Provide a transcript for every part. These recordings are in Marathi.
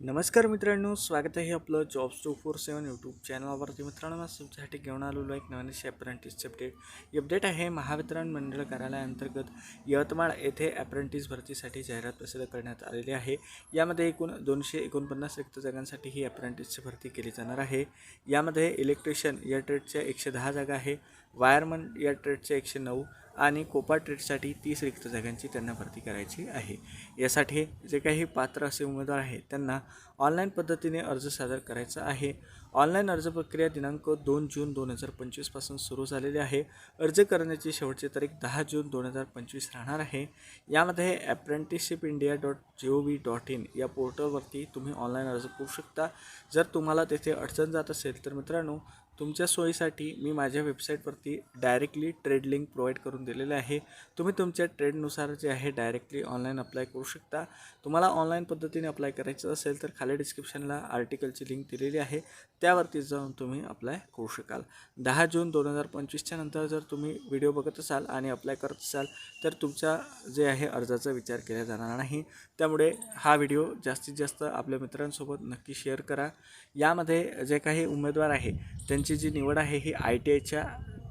नमस्कार मित्रांनो स्वागत आहे आपलं jobs two four seven YouTube चॅनलवरती मित्रांनो मी तुमच्यासाठी घेऊन आलेलो एक नवीन अप्रेंटिसचे अपडेट अपडेट आहे महावितरण मंडळ कार्यालयाअंतर्गत यवतमाळ येथे अप्रेंटिस भरतीसाठी जाहिरात प्रसिद्ध करण्यात आलेली आहे. यामध्ये एकूण दोनशे एकोणपन्नास रिक्त जागांसाठी ही अप्रेंटिसची भरती केली जाणार आहे. यामध्ये इलेक्ट्रिशियन या ट्रेडच्या एकशे दहा जागा आहे. वायरमन या ट्रेडच्या एकशे नऊ. आणि कोपा ट्रेडसाठी तीस रिक्त जागांची त्यांना भरती करायची आहे. यासाठी जे काही पात्र असे उमेदवार आहेत त्यांना ऑनलाईन पद्धतीने अर्ज सादर करायचा आहे. ऑनलाईन अर्ज प्रक्रिया दिनांक दोन जून दोन हजार पंचवीसपासून सुरू झालेली आहे. अर्ज करण्याची शेवटची तारीख दहा जून दोन हजार पंचवीस राहणार आहे. यामध्ये apprenticeship India dot G O V dot in या पोर्टलवरती तुम्ही ऑनलाईन अर्ज करू शकता. जर तुम्हाला तेथे अडचण जात असेल तर मित्रांनो तुमच्या सोयीसाठी मी माझ्या वेबसाईटवरती डायरेक्टली ट्रेड लिंक प्रोव्हाइड करून दिलेले आहे. तुम्ही तुमच्या ट्रेडनुसार जे आहे डायरेक्टली ऑनलाईन अप्लाय करू शकता. तुम्हाला ऑनलाईन पद्धतीने अप्लाय करायचं असेल तर खाली डिस्क्रिप्शनला आर्टिकलची लिंक दिलेली आहे. त्यावरती जाऊन तुम्ही अप्लाय करू शकाल. दहा जून दोन हजार पंचवीसच्या नंतर जर तुम्ही व्हिडिओ बघत असाल आणि अप्लाय करत असाल तर तुमच्या जे आहे अर्जाचा विचार केला जाणार नाही. त्यामुळे हा व्हिडिओ जास्तीत जास्त आपल्या मित्रांसोबत नक्की शेअर करा. यामध्ये जे काही उमेदवार आहे त्यांची जी निवड आहे ही आय टी आयच्या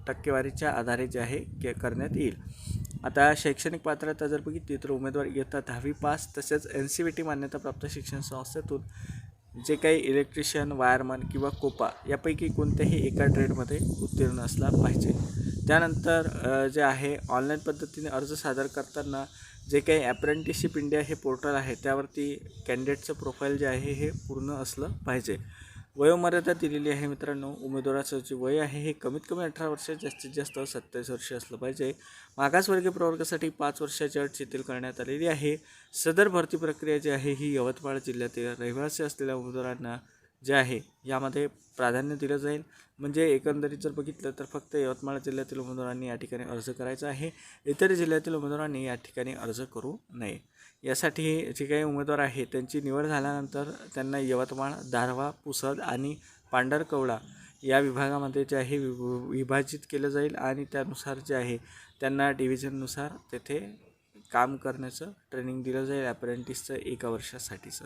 टक्केवारीच्या आधारे जे आहे के करण्यात येईल. आता शैक्षणिक पात्रता जर बघितली तर उमेदवार इयत्ता दहावी पास तसेच एन सी बी टी मान्यताप्राप्त शिक्षण संस्थेतून जे काही इलेक्ट्रिशियन वायरमन किंवा कोपा यापैकी कोणत्याही एका ट्रेडमध्ये उत्तीर्ण असला पाहिजे. त्यानंतर जे आहे ऑनलाईन पद्धतीने अर्ज सादर करताना जे काही ॲप्रेंटिसशिप इंडिया हे पोर्टल आहे त्यावरती कॅन्डिडेटचं प्रोफाईल जे आहे हे पूर्ण असलं पाहिजे. वयोमर्यादा दिलेली आहे मित्रांनो. उमेदवाराचं जे वय आहे हे कमीत कमी अठरा वर्ष जास्तीत जास्त सत्तावीस वर्ष असलं पाहिजे. मागासवर्गीय प्रवर्गासाठी पाच वर्षाची अट शिथिल करण्यात आलेली आहे. सदर भरती प्रक्रिया जी आहे ही यवतमाळ जिल्ह्यातील रहिवासी असलेल्या उमेदवारांना जे आहे यामध्ये प्राधान्य दिलं जाईल. म्हणजे एकंदरीत जर बघितलं तर फक्त यवतमाळ जिल्ह्यातील उमेदवारांनी या ठिकाणी अर्ज करायचा आहे. इतर जिल्ह्यातील उमेदवारांनी या ठिकाणी अर्ज करू नये. यासाठी जे काही उमेदवार आहे त्यांची निवड झाल्यानंतर त्यांना यवतमाळ दारवा पुसद आणि पांढरकवडा या विभागामध्ये जे आहे विभ- विभाजित केलं जाईल. आणि त्यानुसार जे आहे त्यांना डिव्हिजननुसार तेथे काम करण्याचं ट्रेनिंग दिलं जाईल ॲप्रेंटिसचं एका वर्षासाठीचं.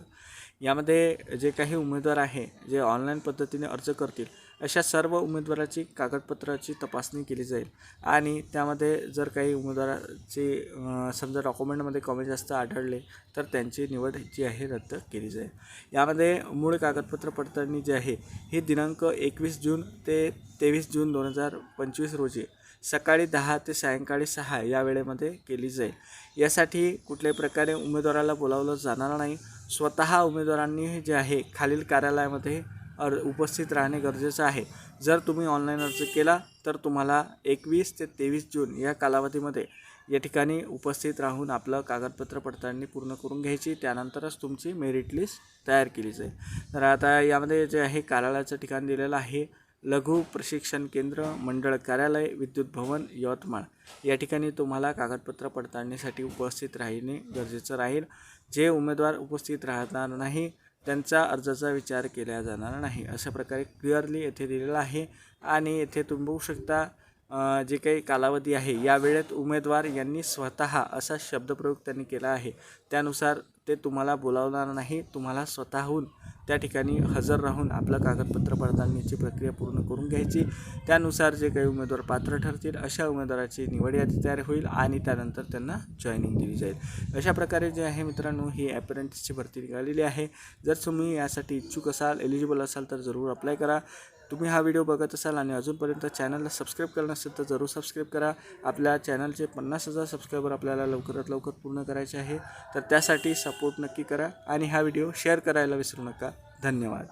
यामध्ये जे काही उमेदवार आहे जे ऑनलाईन पद्धतीने अर्ज करतील अशा सर्व उमेदवाराची कागदपत्राची तपासणी केली जाईल. आणि त्यामध्ये जर काही उमेदवाराचे समजा डॉक्युमेंटमध्ये कमी जास्त आढळले तर त्यांची निवड जी आहे रद्द केली जाईल. यामध्ये मूळ कागदपत्र पडताळणी जी आहे ही दिनांक एकवीस जून ते तेवीस जून दोन हजार पंचवीस रोजी सकाळी दहा ते सायंकाळी सहा या वेळेमध्ये केली जाईल. यासाठी कुठल्याही प्रकारे उमेदवाराला बोलावलं जाणार नाही. स्वतः उमेदवारांनी जे आहे खालील कार्यालयामध्ये अर उपस्थित राहणे गरजेचं आहे. जर तुम्ही ऑनलाईन अर्ज केला तर तुम्हाला एकवीस ते तेवीस जून या कालावधीमध्ये या ठिकाणी उपस्थित राहून आपलं कागदपत्र पडताळणी पूर्ण करून घ्यायची. त्यानंतरच तुमची मेरिट लिस्ट तयार केली जाईल. तर आता यामध्ये जे आहे कार्यालयाचं ठिकाण दिलेलं आहे. लघु प्रशिक्षण केंद्र मंडळ कार्यालय विद्युत भवन यवतमाळ. या ठिकाणी तुम्हाला कागदपत्र पडताळणीसाठी उपस्थित राहणे गरजेचं राहील. जे उमेदवार उपस्थित राहणार नाही त्यांचा अर्जाचा विचार केला जाणार नाही. अशा प्रकारे क्लिअरली येथे दिलेलं आहे आणि येथे तुम्ही बघू शकता जे काही कालावधी आहे या वेळेत उमेदवार यांनी स्वतः असा शब्दप्रयोग त्यांनी केला आहे. त्यानुसार ते तुम्हाला बोलावणार नाही तुम्हाला स्वतःहून त्या ठिकाणी हजर राहून आपलं कागदपत्र पडताळणीची प्रक्रिया पूर्ण करून घ्यायची. त्यानुसार जे काही उमेदवार पात्र ठरतील अशा उमेदवाराची निवड यादी तयार होईल आणि त्यानंतर त्यांना जॉईनिंग दिली जाईल. अशा प्रकारे जे आहे मित्रांनो ही ॲपरेंटिसची भरती निघालेली आहे. जर तुम्ही यासाठी इच्छुक असाल एलिजिबल असाल तर जरूर अप्लाय करा. तुम्ही हा व्हिडिओ बघत असाल आणि अजूनपर्यंत चॅनलला सबस्क्राईब करणं असेल तर जरूर सबस्क्राईब करा. आपल्या चॅनलचे पन्नास हजार सबस्क्रायबर आपल्याला लवकरात लवकर पूर्ण करायचे आहे. तर त्यासाठी सपोर्ट नक्की करा आणि हा व्हिडिओ शेअर करायला विसरू नका. धन्यवाद.